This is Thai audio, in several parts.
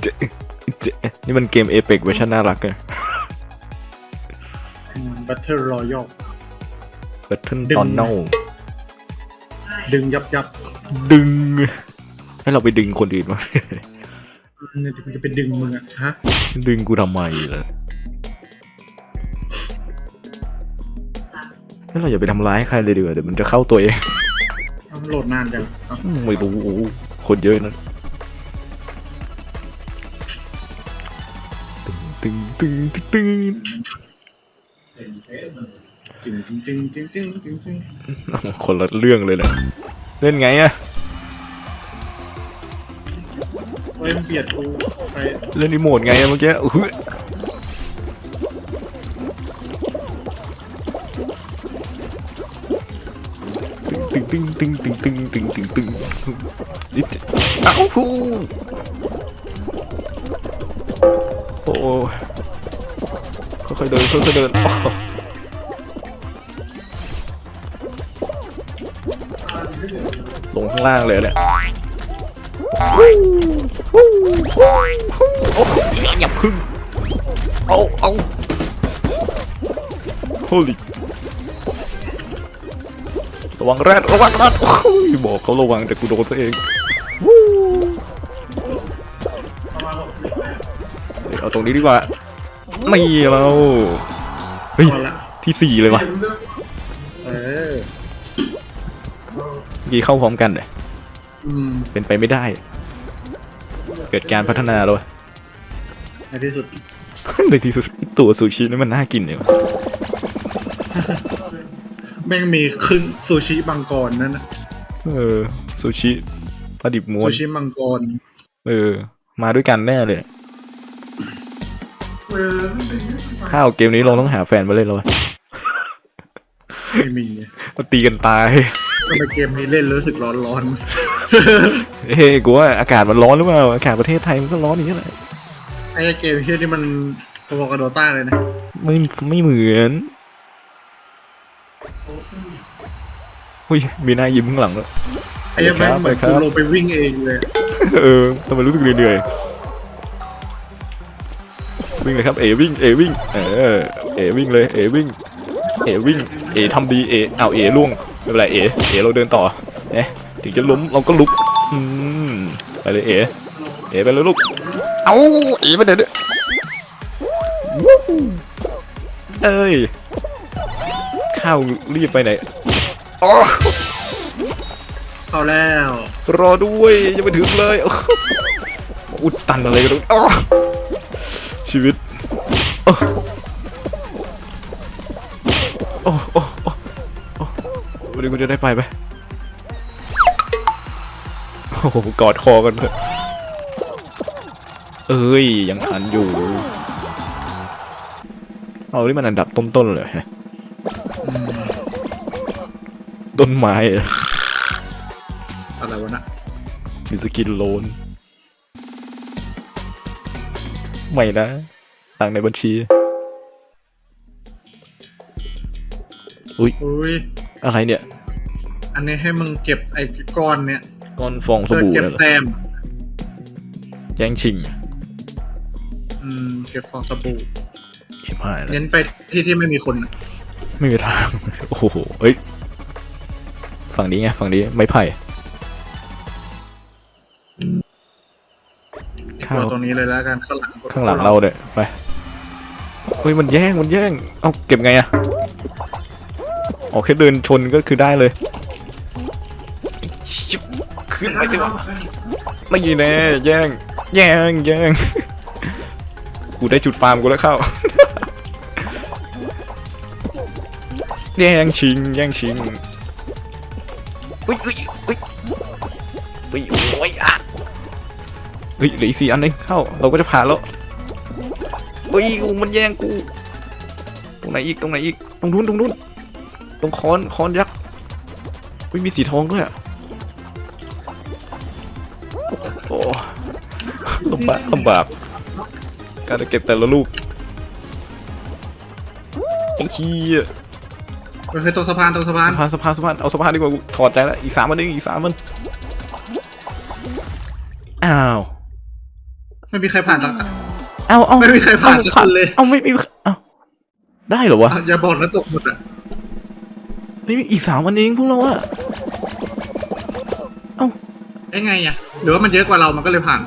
เจ๊เจ๊นี่มันเกมเอเปกเวอร์ชันน่ารักเลยบัตเทอร์รอยัลแบทเทิลดึงตอนเน่าดึงยับยับดึง ให้เราไปดึงคนอื่นมาเนี่ยกูจะไปดึงมึงอะฮะ ดึงกูทำไมล่ะให้เราอย่าไปทำร้ายใครเลยดีกว่าเดี๋ยวมันจะเข้าตัวเองเอาโหลดนานจังเอาอืมไม่รู้โอ้โหคนเยอะนะ ตึงตึงตึงจึงจึงจึงจึงจึงจึงจึงคนละเรื่องเลยนะเล่นไงอะเฮ้ยมันเบียดกูไปเล่นรีโมทไงเมื่อกี้อุ๊ยตึงตึงตึงตึงตึงตึงตึงตึงนี่จะอ้าวโอ้ ค่อยๆเดินค่อยๆเดินอ้าวลงข้างล่างเลยเนี่ยโอ้อย่าพึ่งเอาเอา holy ระวังแรดระวังแรดโอ้ยบอกเขาระวังแต่กูโดนตัวเองวู้เอาตรงนี้ดีกว่า ไม่เราเฮ้ยพอละที่สี่เลยวะเออเมื่อกี้เข้าพร้อมกันเลยอืมเป็นไปไม่ได้ เกิดการพัฒนาแล้ววะ ในที่สุดในที่สุดตัวซูชินี่มันน่ากินเลยวะแม่งมีครึ่งซูชิมังกรนั่นนะเออซูชิปลาดิบม้วซูนชิมังกร เออ มาด้วยกันแน่เลย ข้าวเกมนี้เราต้องหาแฟนมาเล่นแล้ววะไม่มีมาตีกันตายทำไมเกมนี้เล่นแล้วรู้สึกร้อนร้อนเฮ้ยกูว่าอากาศมันร้อนหรือเปล่าอากาศประเทศไทยมันก็ร้อนอย่างนี้แหละๆไอ้เกมที่นี่มันพอๆกับโดต้าเลยนะไม่ไม่เหมือนอุ้ยมีหน้ายิ้มข้างหลังแล้วยไอ้แม่งเหมือนไปครักูบลงไปวิ่งเองเลย เออทำไมรู้สึกเหนื่อยๆ วิ่งเลยครับเอวิ่งเอวิ่งเออเอวิ่งเลยเอวิ่งเอวิ่งเอทำดีเอเอาเอล่วงไม่เป็นไรเอเอเราเดินต่อเอ๊ะถึงจะล้มเราก็ลุกอืมไปเลยเอเอไปเลยลูกเอาเอไปเดี๋ยวนี้วู้เอ้ยข้าวรีบไปไหนอ๋อเข้าแล้ว รอด้วยยังไม่ถึงเลยโอ้โหอุดตันอะไรกันตรงนี้อ้อ ชีวิตโอ้โอ้โอ้โอ้โอ้วันนี้กูจะได้ไปไหมโอ้โหกอดคอกันเถอะเอ้ย ยังทันอยู่ เอาที่มันอันดับต้นๆเลยฮะต้นไม้เหรออะไรวะนะมีสกินโลน ไม่นะตังค์ในบัญชี อุ้ยอุ้ยอะไรเนี่ย อันนี้ให้มึงเก็บไอ้ก้อนเนี้ยก้อนฟองสเพื่อบู่เก็บเนี่ยเหรอแต้มแย่งชิงอืมเก็บฟองสบู่ชิบหายแล้ว เน้นไปที่ที่ไม่มีคนอะไม่มีทาง โอ้โห เอ้ย ฝั่งนี้ไง ฝั่งนี้ ไม่ไผ่ ข้าวตัวตรงนี้เลยแล้วกันข้างหลังข้างหลังเราเนี่ยไปเฮ้ยมันแย่งมันแย่งเอาเก็บไงอะออกแค่เดินชนก็คือได้เลยชิบขึ้นไปสิวะไม่ยีแน่แย่งแย่งแย่งกูได้จุดฟาร์มกูแล้วเข้าแย่งชิงแย่งชิงอุ้ยอุ้ยอุ้ยอุ้ยโอ้ยอะ เฮ้ยเหลืออีกสี่อันเองเข้า เราก็จะผ่านแล้วเฮ้ยกูมันแย่งกู ตรงไหนอีกตรงไหนอีกตรงนู้นตรงนู้นตรงค้อนค้อนยักษ์เฮ้ยมีสีทองด้วยอะโอ้ลำบากลำบากการจะเก็บแต่ละลูกไอ้ขี้ยไปเคยตรงสะพานตรงสะพานสะพานสะพานสะพานเอาสะพานดีกว่ากูถอดใจแล้วอีกสามมันเองอีกสามมันอ้าว ไม่มีใครผ่านสักเอาเอาไม่มีใครผ่านสักคนเลย เอาไม่มีเอาได้เหรอวะอะอย่าบอกนะตกหมดอะไม่มีอีกสามวันเองพวกเราอะไอ้ไงอะหรือว่ามันเยอะกว่าเรามันก็เลยผ่าน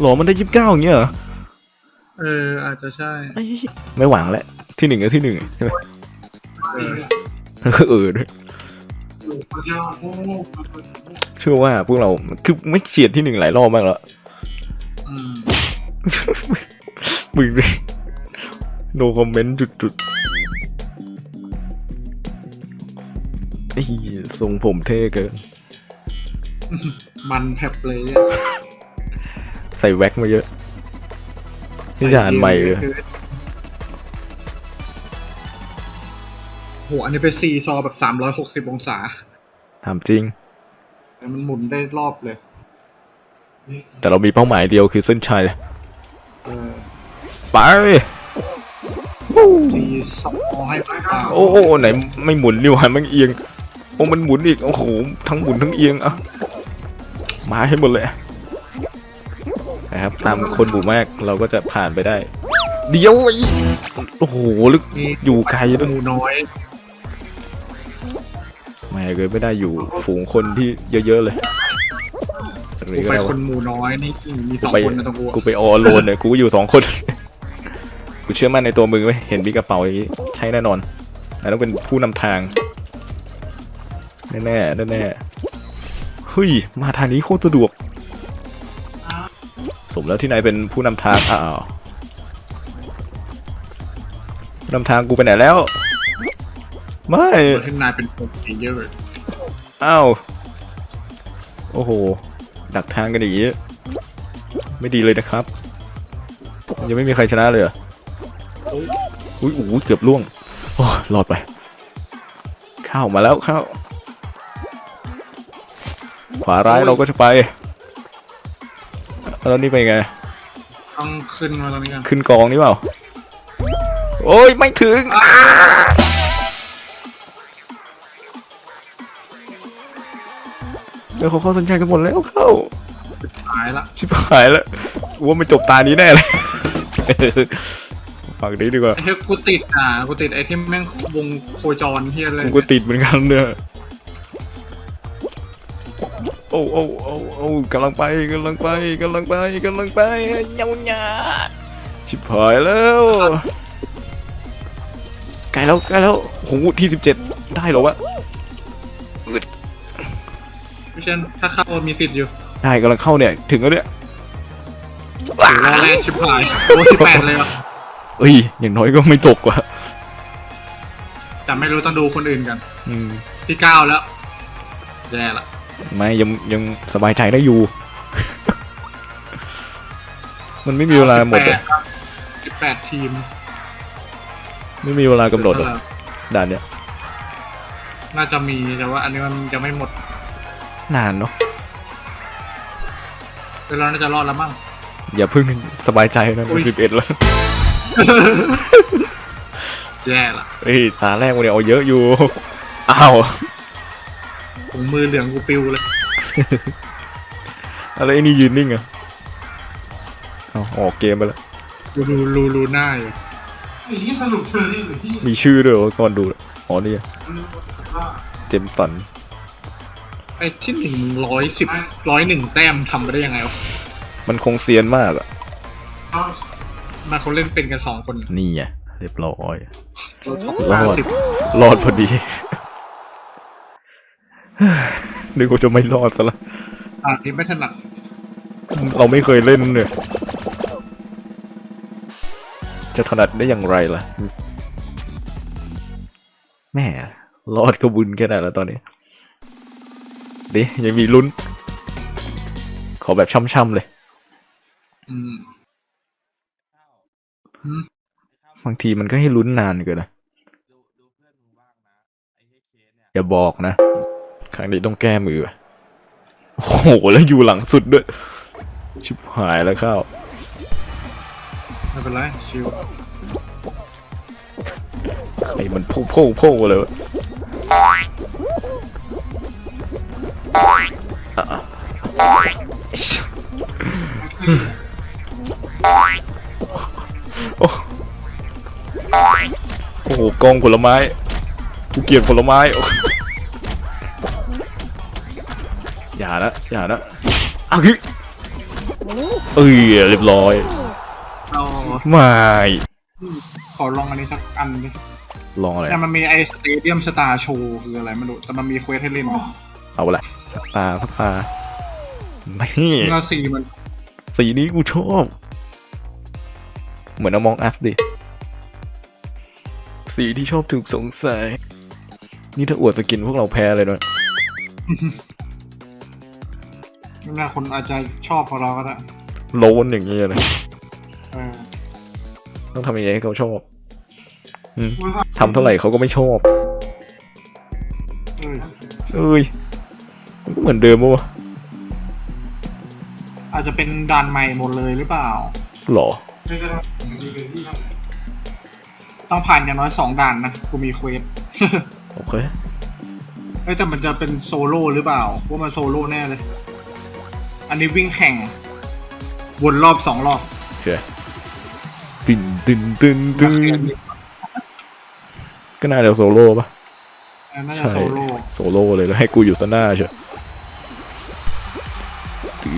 หรอมันได้ยี่สิบเก้าอย่างเงี้ยเหรอเอออาจจะใช่ไอ้ไม่หวังแล้วที่หนึ่งก็ที่หนึ่งใช่ไหมเออเออด้วยเชื่อว่าพวกเราคือไม่เฉียดที่หนึ่งหลายรอบมากแล้วอื มมึงเลยโนคอมเมนต์จุดจุดไอ้ทรงผมเท่เกิน มันแผลบเลยอะใส่แว็กมาเยอะ นี่จะอ่านใหม่เลยโหอันนี้เป็นซีซอแบบสามร้อยหกสิบองศา ถามจริงแต่มันหมุนได้รอบเลย แต่เรามีเป้าหมายเดียวคือเส้นชัยเออไปซีซอให้เปล่าโอ้โอ้ไหนไม่หมุนนี่หว่ามันเอียงโอ้มันหมุนอีกโอ้โหทั้งหมุนทั้งเอียงอะมาให้หมดเลยนะครับตามคนหมู่มากเราก็จะผ่านไปได้ เดี๋ยวไอ้โอ้โหลึกนี่อยู่ไกลด้วยหมูน้อยไม่เลยไม่ได้อยู่ฝูงคนที่เยอะๆเลย หรือกูก็ไปได้ควะนหมูน้อยนี่มีสกูองไปคนนะตรงกูกูไปออโลนเนี่ยกูอยู่สองคน กูเชื่อมั่นในตัวมึงไหมเห็นมีกระเป๋าอย่างนี้ใช่แน่นอนแต่ต้องเป็นผู้นำทาง แน่แน่แน่แน่ๆเฮ้ยมาทางนี้โคตรสะดวก สมแล้วที่นายเป็นผู้นำทางอ้าวผู้นำทางกูไปไหนแล้ว ไม่คนที่นายเป็นคนสีเยอะอ้าว โอ้โห ดักทางกันอย่างนี้ ไม่ดีเลยนะครับ ยังไม่มีใครชนะเลยเหรออุ้ยอู้เกือบล่วงโอ้รอดไปเข้ามาแล้วเข้าขวาร้ายเราก็จะไป แล้วนี่ไปไง ต้องขึ้นมาตรงนี้กันขึ้นกองนี่เปล่า โอ้ย ไม่ถึงเดี๋ยวเขาเข้าสนใจกันหมดแล้วเข้าหายละชิบหายแล้วกูว่าไม่จบตานี้แน่เลยฝากนี้ดีกว่าไอ้ที่กูติดอะกูติดไอ้ที่แม่งวงโคจรเฮียอะไรกูก็ติดเหมือนกันเนี่ยโอ้โอ้โอ้โอ้กำลังไปกำลังไปกำลังไปกำลังไปเงาหยาชิบหายแล้วใกล้แล้วใกล้แล้วโหที่สิบเจ็ดได้เหรอวะ พี่เช่นถ้าเข้ามีสิทธิ์อยู่ได้กำลังเข้าเนี่ย ถึงแล้วเนี่ยถือรอแรกชิบหายโอ้สิบแปดเลยว่ะเอ้ย อย่างน้อยก็ไม่ตกว่ะแต่ไม่รู้ต้องดูคนอื่นกัน อืมที่เก้าแล้วแย่ละไม่ยังยังสบายใจได้อยู่ มันไม่มีเวลาหมดอะสิบแปดทีมไม่มีเวลากำหนดอะด่านเนี้ยน่าจะมีแต่ว่าอันนี้มันยังไม่หมด นานเนาะเดี๋ยวเราน่าจะรอดแล้วมั้ง อย่าเพิ่งสบายใจนะอุ๊ย สิบเอ็ดแล้วแย่ละเอ้ยตาแรกวันนี้เอาเยอะอยู่ อ้าวถุงมือเหลืองกูปิวเลย อะไรไอ้นี่ยืนนิ่งอะเอาออกเกมไปแล้ว ดูดูรูรูหน้าอยู่ไอ้ที่สรุปเธอนี่หรือที่มีชื่อด้วยเหรอก่อนดูอ๋อนี่อะเจมสันไอ้ที่หนึ่งร้อยสิบร้อยหนึ่งแต้มทำไปได้ยังไงวะมันคงเซียนมากอะมาเขาเล่นเป็นกันสองคนนี่ไงเรียบร้อยรอห้าดสิบรอดพอดีนึกว่าจะไม่รอดซะละอ่านนี้ไม่ถนัดเราไม่เคยเล่นเนี่ยจะถนัดได้อย่างไรล่ะ แม่รอดก็บุญแค่ไหนแล้วตอนนี้ ดิยังมีลุ้น ขอแบบช่ำๆเลยอืมบางทีมันก็ให้ลุ้นนานเกินนะอย่าบอกนะ ครั้งนี้ต้องแก้มือว่ะโอ้โห แล้วอยู่หลังสุดด้วย ชิบหายแล้วข้าวไม่เป็นไร ชิวไอ้มันโพ่โพ่โพ่เลยวะ โอ้โอ้โหกองผลไม้กูเกลียดผลไม้โอ้อย่านะ อย่านะอ้าวคือเอ้ยเรียบร้อย เราไม่ ขอลองอันนี้สักอันดิลองอะไร แต่มันมีไอสเตเดียมสตาร์โชว์คืออะไรไม่รู้ แต่มันมีเควสให้เล่นเอาละสักตาสักตาไม่เงาสีมัน สีนี้กูชอบ เหมือนอมองอัสดิ สีที่ชอบถูกสงสัย นี่ถ้าอวดสกินพวกเราแพ้เลยด้วยนี่นะคนอาจจะชอบของเราก็ได้โลนอย่างเงี้ยเลยเออต้องทำยังไงให้เขาชอบอืมทำเท่าไหร่เขาก็ไม่ชอบ เออเอ้ยมันก็เหมือนเดิมปะวะ อาจจะเป็นด่านใหม่หมดเลยหรือเปล่าหรอ ต้องผ่านอย่างน้อยสองด่านนะกูมีเควสโอเคเอ้ยแต่มันจะเป็นโซโล่หรือเปล่าว่ามันโซโล่แน่เลย อันนี้วิ่งแข่ง วนรอบสองรอบโอเคตึนตึนตึนตึนก็น่าจะโซโล่ปะอันน่าจะใช่โซโล่โซโล่เลยแล้วให้กูอยู่ซะหน้าเชียว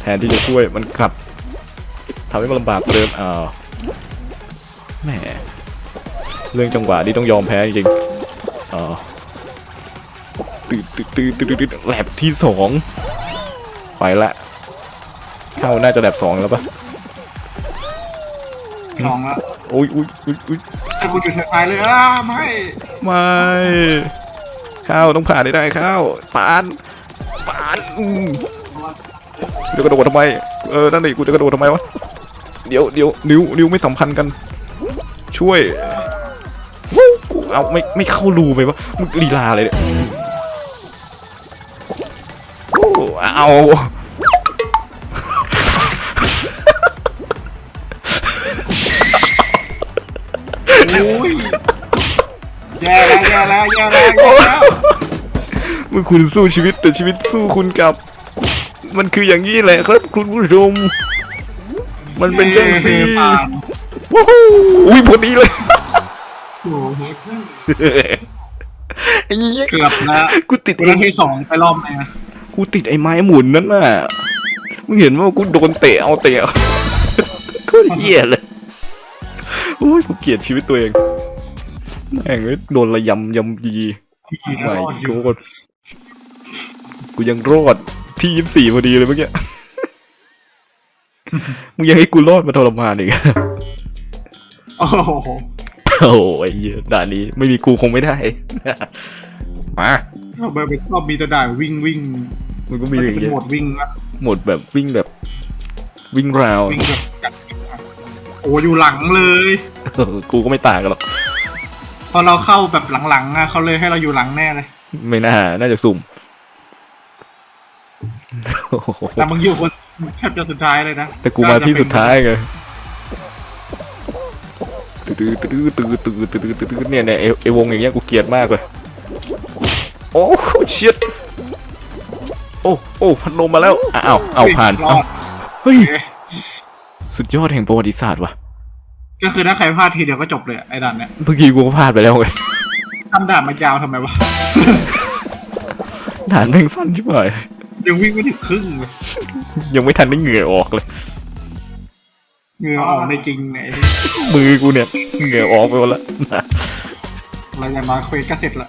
แทนที่จะช่วยมันกลับทำให้มันลำบากกว่าเดิมอ้าวแหมเรื่องจังหวะนี่ต้องยอมแพ้จริงๆอ๋อตืดตืดตืดตืดตืดแลบที่สองไปละ เข้าน่าจะแลบสองแล้วปะสองแล้วโอ้ยอุ้ยอุ้ยอุ้ยแต่กูจุดท้ายเลยอ้าไม่ไม่ข้าวต้องผ่านให้ได้ข้าวปานปานอืมกู จะกระโดดทำไม เออ นั่นนี่กูจะกระโดดทำไมวะ เดี๋ยวเดี๋ยวนิ้วนิ้วไม่สัมพันธ์กัน ช่วยวู้กูเอาไม่ไม่เข้ารูไปวะมึงลีลาเลยเนี่ยกูเอาอุ้ยแย่แล้วแย่แล้วแย่แล้วแย่แล้วเมื่อคุณสู้ชีวิตแต่ชีวิตสู้คุณกลับ มันคืออย่างนี้แหละครับคุณผู้ชม มันเป็นเรื่องสิผ่านว้าวอุ้ยพอดีเลยโอ้โหไอ้เหี้ยเกือบแล้วกูติดกูไอ้เล่นที่สองไปรอบนึงนะกูติดไอ้ไม้หมุนนั่นน่ะมึงเห็นว่ากูโดนเตะเอาเตะเอาก็เหี้ยเลยโอ้ยกูเกลียดชีวิตตัวเองแม่งเอ้ยโดนระยำยำยีพี่ขี่ไม่รอดอยู่โกรธกูยังรอด ที่ยี่สี่พอดีเลยเมื่อกี้ มึงยังให้กูรอดมาทรมานอีกโอ้โหโอ้ยเหี้ยด่านนี้ไม่มีกูคงไม่ได้ มาเราไปเป็นรอบมีแตะด่านวิ่งวิ่งมันก็มีมันอจะย่างเป็นเงี้ยโหมดวิ่งละหมดแบบวิ่งแบบ วิ่งราววิ่งแบบกัดโอ้อยู่หลังเลย เออกูก็ไม่ต่างกันหรอก พอเราเข้าแบบหลังๆอะเขาเลยให้เราอยู่หลังแน่เลย ไม่น่า น่าจะสุ่มโอ้โห แต่มึงอยู่คนแทบจะสุดท้ายเลยนะแต่กูมาที่สุดท้ายไงตื้อตื้อตื้อตื้อตื้อตื้อเนี่ยเนี่ยไอวงอย่างเงี้ยกูเกลียดมากเลย โอ้โหเชียดโอ้โอ้พัดลมมาแล้วอ้าวเอาผ่านเฮ้ยสุดยอดแห่งประวัติศาสตร์ว่ะ ก็คือถ้าใครพลาดทีเดียวก็จบเลยไอ้ด่านเนี้ยเมื่อกี้กูก็พลาดไปแล้วไงทำด่านมันยาวทำไมวะด่านแม่งสั้นชิบหาย งวิ่งไม่ถึงครึ่งเลยยังไม่ทันได้เหงื่อออกเลย เหงื่อออกในจริงเนี่ยไอ้มือกูเนี่ยเหงื่อออกไปหมดแล้ว เราอย่างน้อยเควสก็เสร็จละ